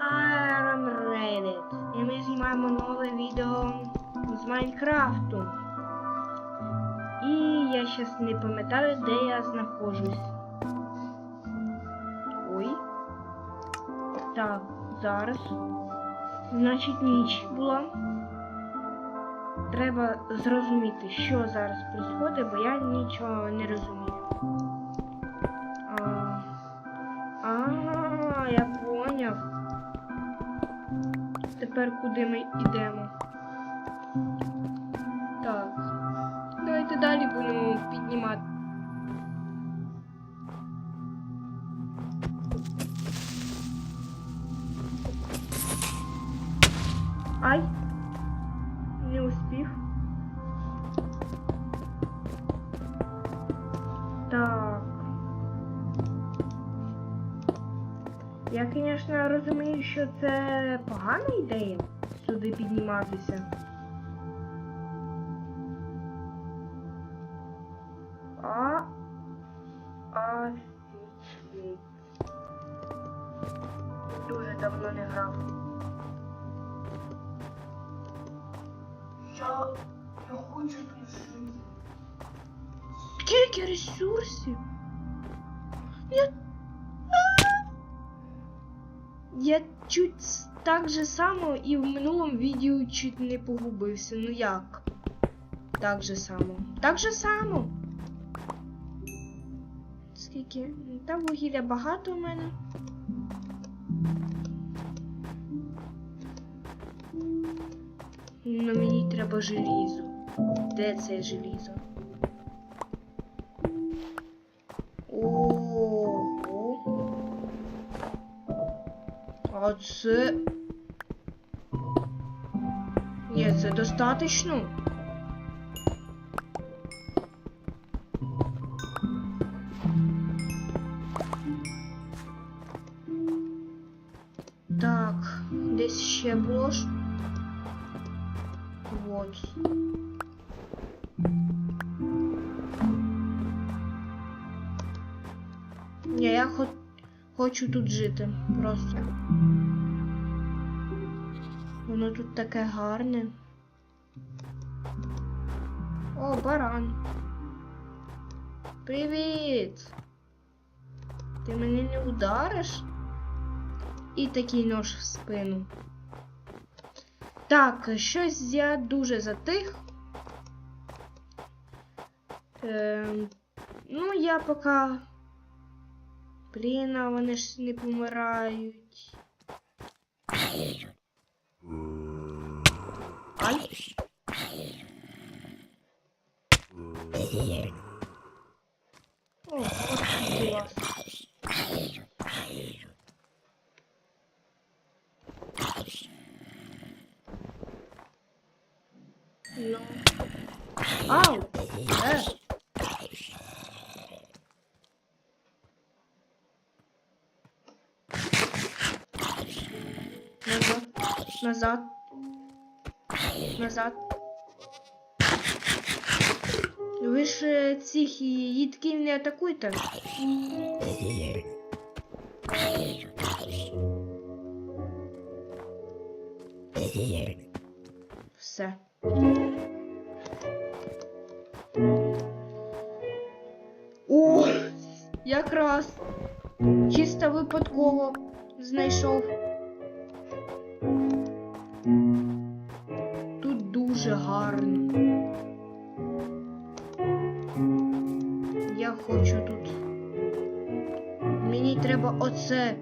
Iron Reddit. І ми знімаємо нове відео з Майнкрафту. І я щас не пам'ятаю, де я знаходжусь. Ой. Так, зараз. Значить, ніч була. Треба зрозуміти, що зараз відбувається, бо я нічого не розумію. Тепер куди ми йдемо? Так. Давайте далі будемо піднімати. Ай! Не успів. Так. Я, звісно, розумію, що це погана ідея сюди підніматися. А. Офігеть. Дуже давно не грав. Я, я хочу тут жити. Скільки ресурсів? Я. Я чуть так же само і в минулому відео чуть не погубився. Ну як? Так же само. Так же само. Скільки? Та вугілля багато в мене. Ну мені треба желізо. Де це желізо? А це. Ні, це достатньо. Так, десь ще було ж. Вот. Ні, я хо... хочу тут жити просто. Воно тут таке гарне. О, баран. Привіт! Ти мене не удариш? І такий нож в спину. Так, щось я дуже затих. Ем, ну, я поки. Блін, вони ж не помирають. Ай. О, от клас. Ну. Ау! Е. Назад. Назад. Назад. Ви ж е, цих їдків не атакуйте. Все. О, якраз. Чисто випадково знайшов. Дуже гарно. Я хочу тут. Мені треба оце.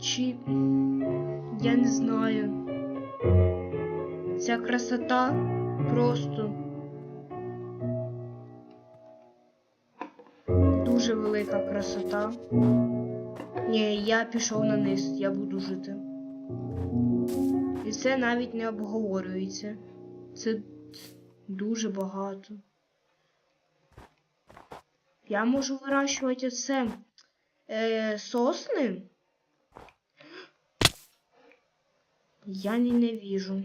Чи. Я не знаю. Ця красота просто. Дуже велика красота. Ні, я пішов на низ, я буду жити. І це навіть не обговорюється. Це дуже багато. Я можу вирощувати оце е, сосни. Я ненавижу.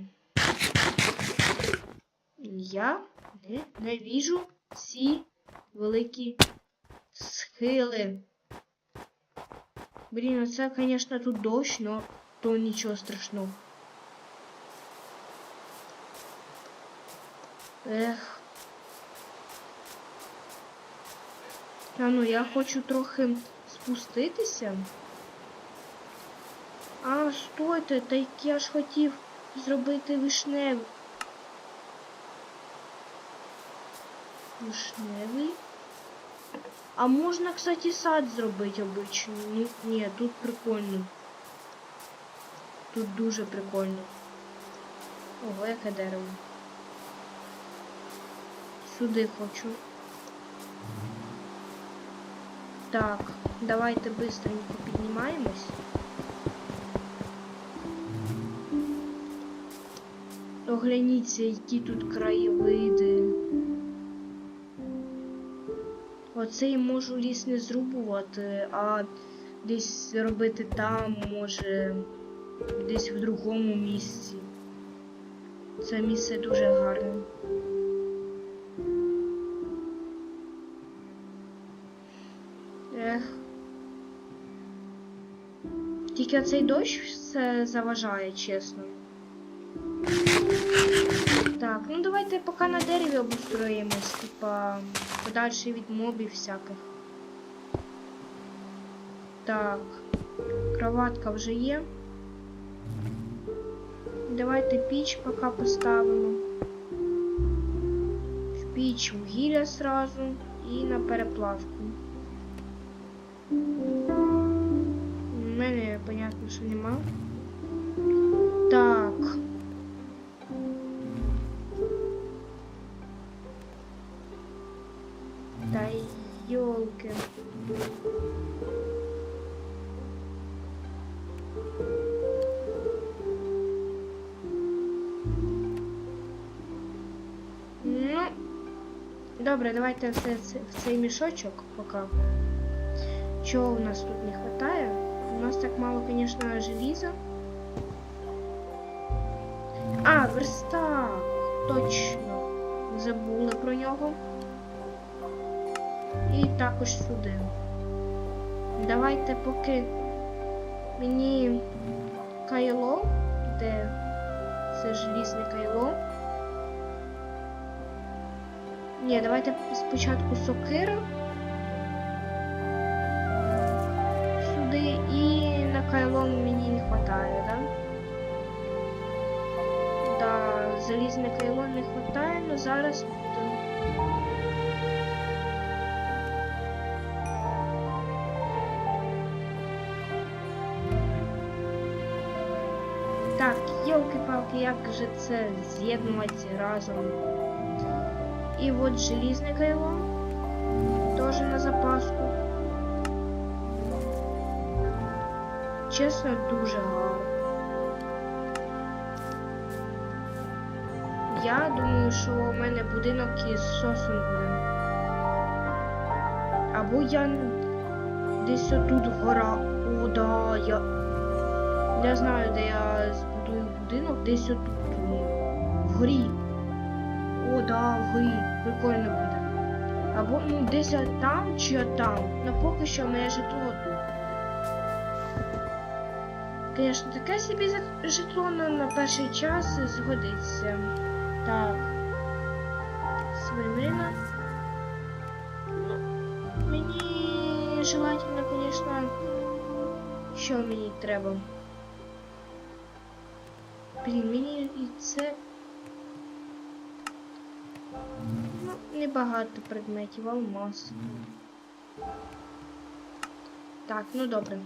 Я ненавижу ці великі схили. Блін, ну це, звісно, тут дощ, но то нічого страшного. Ех. А ну я хочу трохи спуститися. А, стойте, так я ж хотів зробити вишневий. Вишневий. А можна, кстати, сад зробити обичний. Ні, тут прикольно. Тут дуже прикольно. Ого, яке дерево. Сюди хочу. Так, давайте быстренько піднімаємось. Огляніться, які тут краєвиди. Оцей можу ліс не зрубувати, а десь робити там, може, десь в другому місці. Це місце дуже гарне. Тільки цей дощ все заважає, чесно. Так, ну давайте поки на дереві обустроїмось, типа подальше від мобів всяких. Так, кроватка вже є. Давайте піч поки поставимо. В піч вугілля сразу і на переплавку. У мене, понятно, що нема. Так. Да ёлки. Ну, добре, давайте все в цей мішочок поки. Чого у нас тут не вистачає? У нас так мало, конечно, желіза. А, верстак! Точно. Забули про нього. І також сюди. Давайте поки мені кайло, де це желізне кайло. Ні, давайте спочатку сокира. Залізне кайло не вистачає, але зараз. буде. Так, йолки-палки, як же це з'єднувати разом? І от желізне кайло. Теж на запаску. Чесно, дуже гарно. Я думаю, що у мене будинок із сосом буде. Або я десь отут гора. О, да, я. Я знаю, де я збудую будинок, десь отут. Вгорі. О, да, вгорі. Прикольно буде. Або ну десь там чи там. Ну поки що моє житло тут. Звісно, таке собі житло на, на перший час згодиться. Так. Свинина. Ну, мені желательно, звісно, що мені треба. Блін, і це. Ну, небагато предметів, алмаз. Так, ну добре.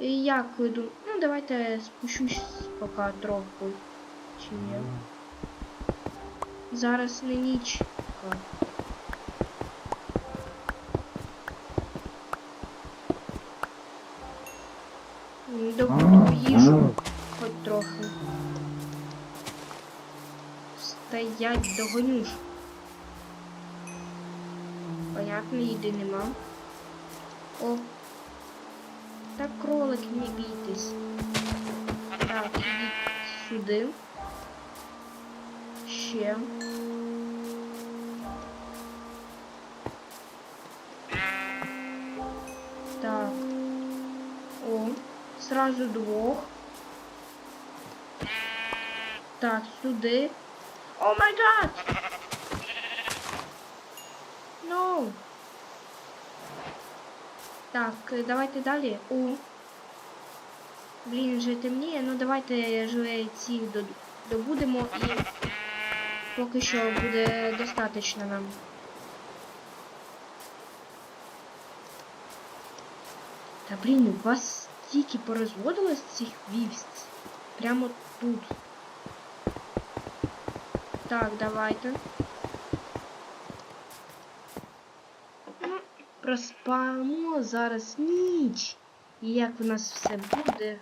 І Як ви думаєте? Ну, давайте спущусь поки трохи. Чи ні? Зараз не ніч. Добуду їжу хоч трохи. Стоять догоню ж. Понятно, їди нема. О. Так, кролик, не бійтесь. Так, ідіть сюди. Ще. Так. О, сразу двох. Так, сюди. О май гад! Ноу. Так, е, давайте далі. У. Блін, вже темніє. Ну давайте ці до- добудемо і поки що буде достатньо нам. Та блін, у вас стільки порозводилось цих вівць. Прямо тут. Так, давайте. Ну, проспамо зараз ніч. І як в нас все буде.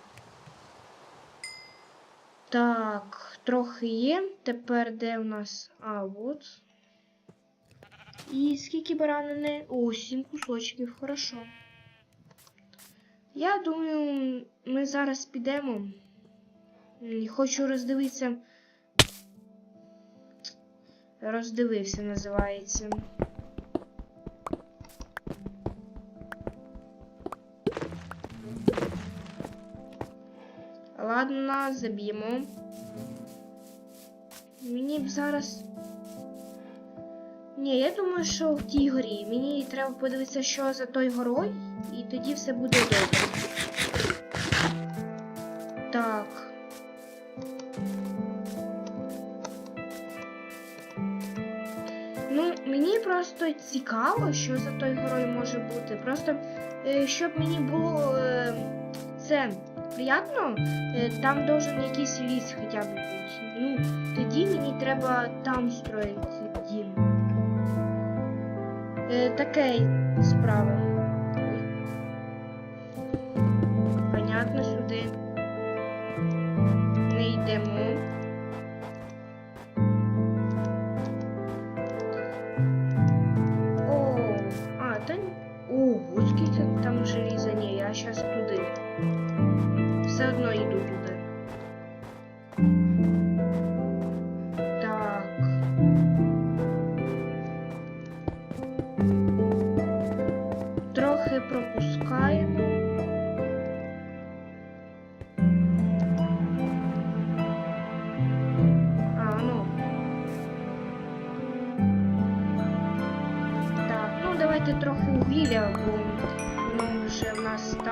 Так, трохи є. Тепер де у нас. А, от. І скільки баранини? О, сім кусочків, хорошо. Я думаю, ми зараз підемо. Хочу роздивитися. Роздивився, називається. Ладно, заб'ємо. Мені б зараз. Ні, я думаю, що в тій горі. Мені треба подивитися, що за той горою, і тоді все буде добре. Так. Ну, мені просто цікаво, що за той горою може бути. Просто е, щоб мені було е, це приємно, е, там должен якийсь ліс хоча б бути. Ну, тоді мені треба там строїти дім. Е, таке справа.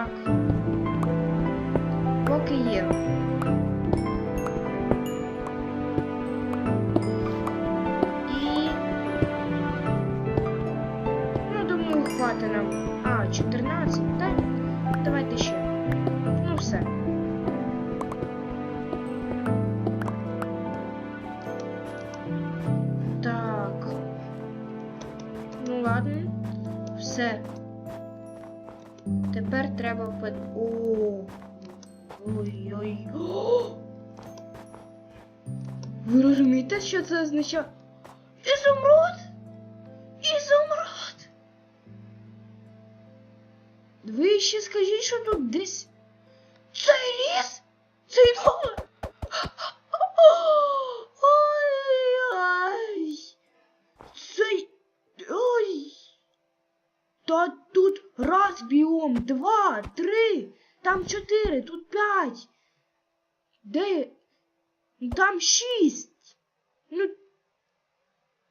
В Тепер треба. О. Ой-ой. Ви розумієте, що це означає? Ізумруд! Ізумруд! Ви ще скажіть, що тут десь раз два, три, там чотири, тут п'ять. Де? Ну, Там шість. Ну.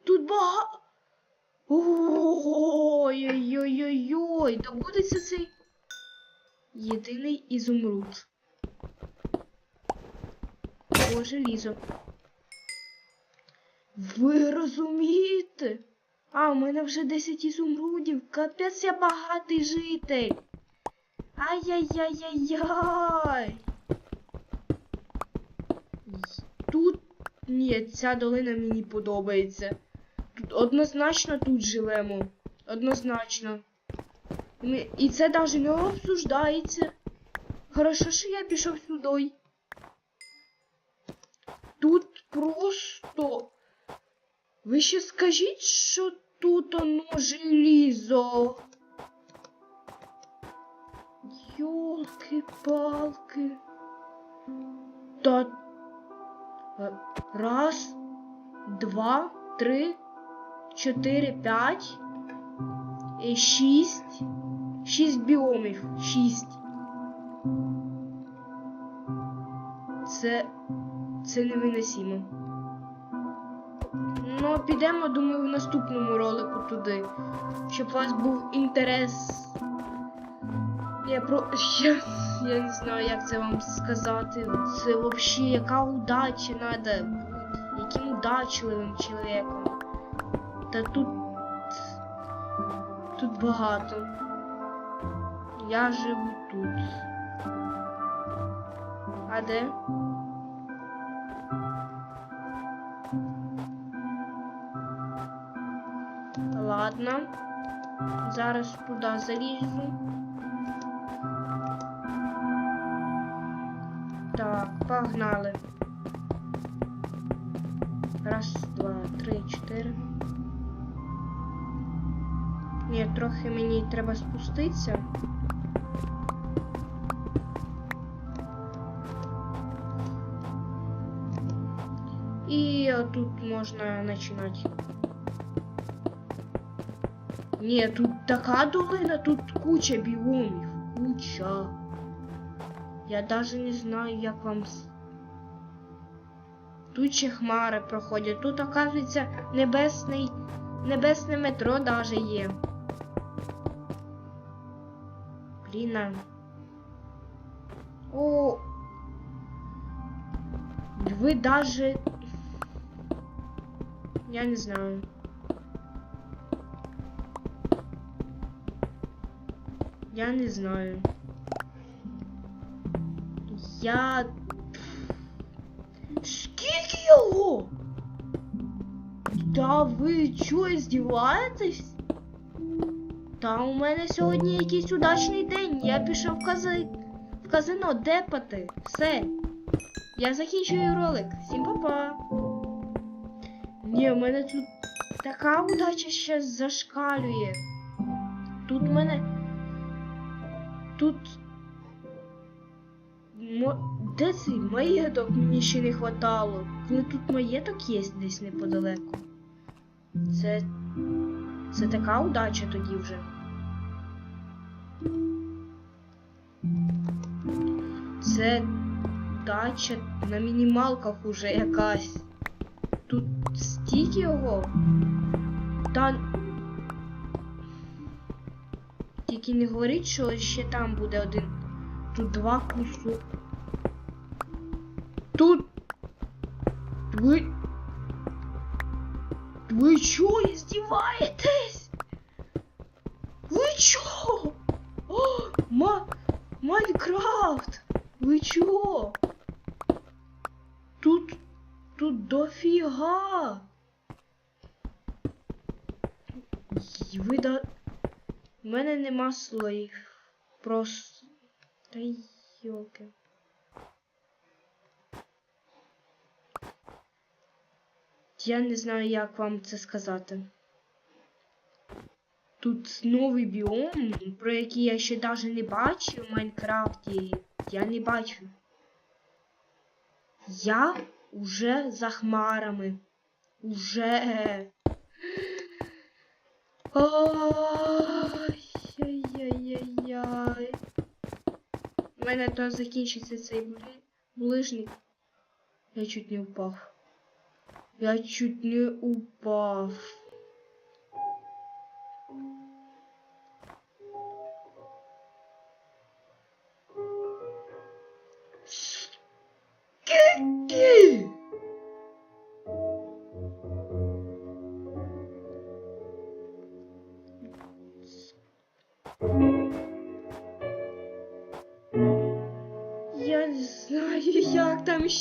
Тут багато. Ой-ой-ой-ой-ой. Добудеться цей єдиний ізумруд. О, желізо. Ви розумієте? А, у мене вже 10 ізумрудів. Капець я багатий житель. Ай-яй-яй-яй-яй. Тут ні, ця долина мені подобається. Тут однозначно тут живемо. Однозначно. Ми- І це навіть не обсуждається. Хорошо, що я пішов сюди. Тут просто. Ви ще скажіть, що тут оно желізо. Йолки-палки. Та. е, Раз, два, три, чотири, п'ять. Шість. Шість біомів. Шість. Це. Це невиносимо. Ну, підемо, думаю, в наступному ролику туди. Щоб у вас був інтерес. Я про. Я, я не знаю, як це вам сказати. Це взагалі яка удача треба бути. Яким удачливим чоловіком. Та тут. Тут багато. Я живу тут. А де? Ладно. Зараз туди залізу. Так, погнали. Раз, два, три, чотири. Ні, трохи мені треба спуститися. І тут можна починати. Ні, тут така долина, тут куча біомів. Куча. Я даже не знаю, як вам. Тут ще хмари проходять. Тут, оказується, небесний. Небесне метро даже є. Блін. О. Ви даже. Я не знаю. Я не знаю. Я. Скільки його? Та ви чого, здіваєтесь? Та у мене сьогодні якийсь удачний день. Я пішов в, кази... в казино депати. Все. Я закінчую ролик. Всім па-па. Ні, у мене тут така удача ще зашкалює. Тут в мене. Тут. Мо... Де цей маєток мені ще не хватало? Коли тут маєток є десь неподалеку. Це. Це така удача тоді вже. Це дача на мінімалках уже якась. Тут стільки його. Та. Тільки не говоріть, що ще там буде один. Тут два кусок. Тут. Ви. Нема слоїв. Просто. Та йоки. Я не знаю, як вам це сказати. Тут новий біом, про який я ще навіть не бачив в Майнкрафті. Я не бачу. Я уже за хмарами. Уже. Ай-яй-яй-яй. У мене то закінчиться цей ближник. Я чуть не упав. Я чуть не упав. Скільки?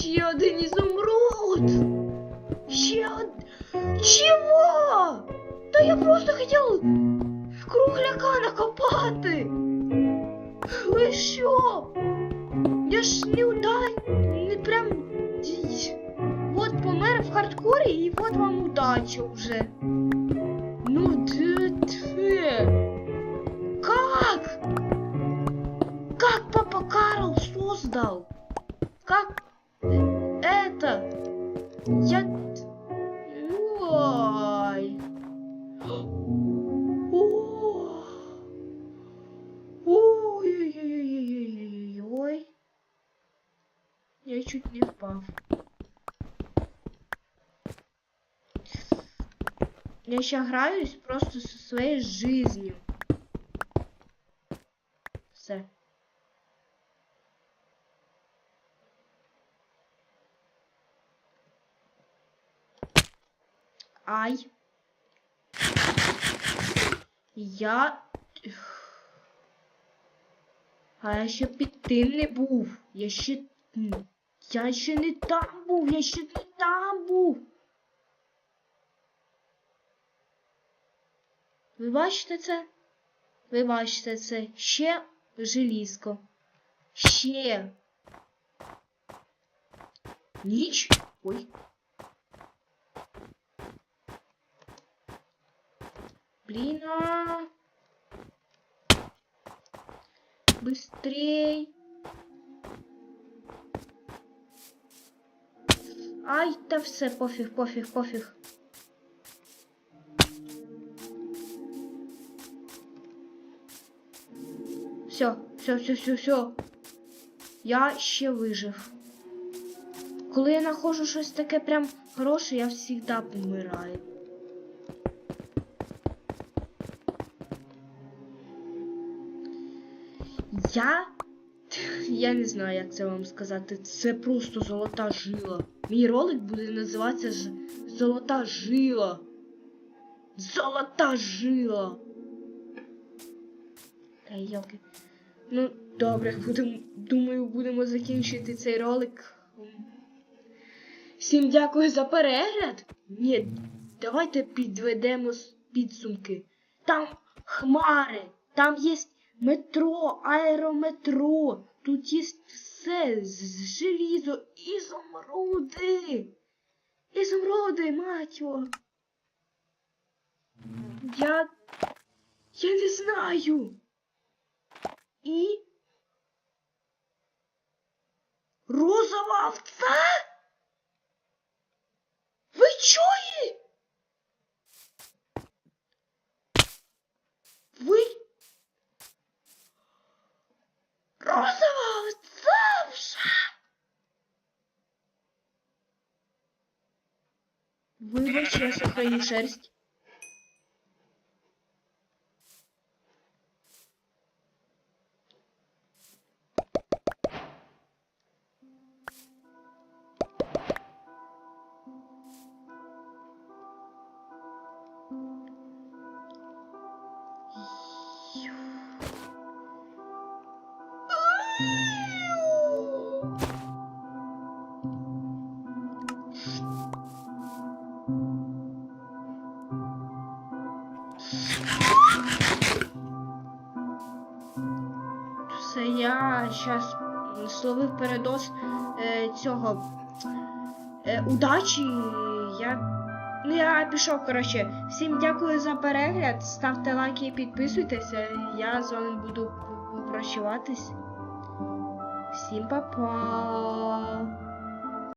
Як там чуть не... впав. Я ще граюсь просто зі своєю жизнью. Все. Ай. Я. А я ще під тим не був. Я ще. Я ще не там був, я ще не там був. Ви бачите це? Ви бачите це? Ще желізко. Ще. Ніч? Ой. Блин. Быстрей. Ай, та все, пофіг, пофіг, пофіг. Все, все, все, все, все. Я ще вижив. Коли я знаходжу щось таке прям хороше, я завжди помираю. Я. Я не знаю, як це вам сказати. Це просто золота жила. Мій ролик буде називатися ж Золота жила. Золота жила. Та йоки. Ну, добре, будем, думаю, будемо закінчити цей ролик. Всім дякую за перегляд. Ні, давайте підведемо підсумки. Там хмари, там є метро, аерометро, тут є все з желізо, ізумруди. Ізумруди, мать його. Я. Я не знаю. І. Розова овца? Ви чує? Ви. Розова вже? Вибач, я сухаю шерсть. Зараз словив передос е, цього е, удачі. Я. Ну, я пішов, коротше. Всім дякую за перегляд. Ставте лайки і підписуйтеся. Я з вами буду попрощуватись. Всім па-па.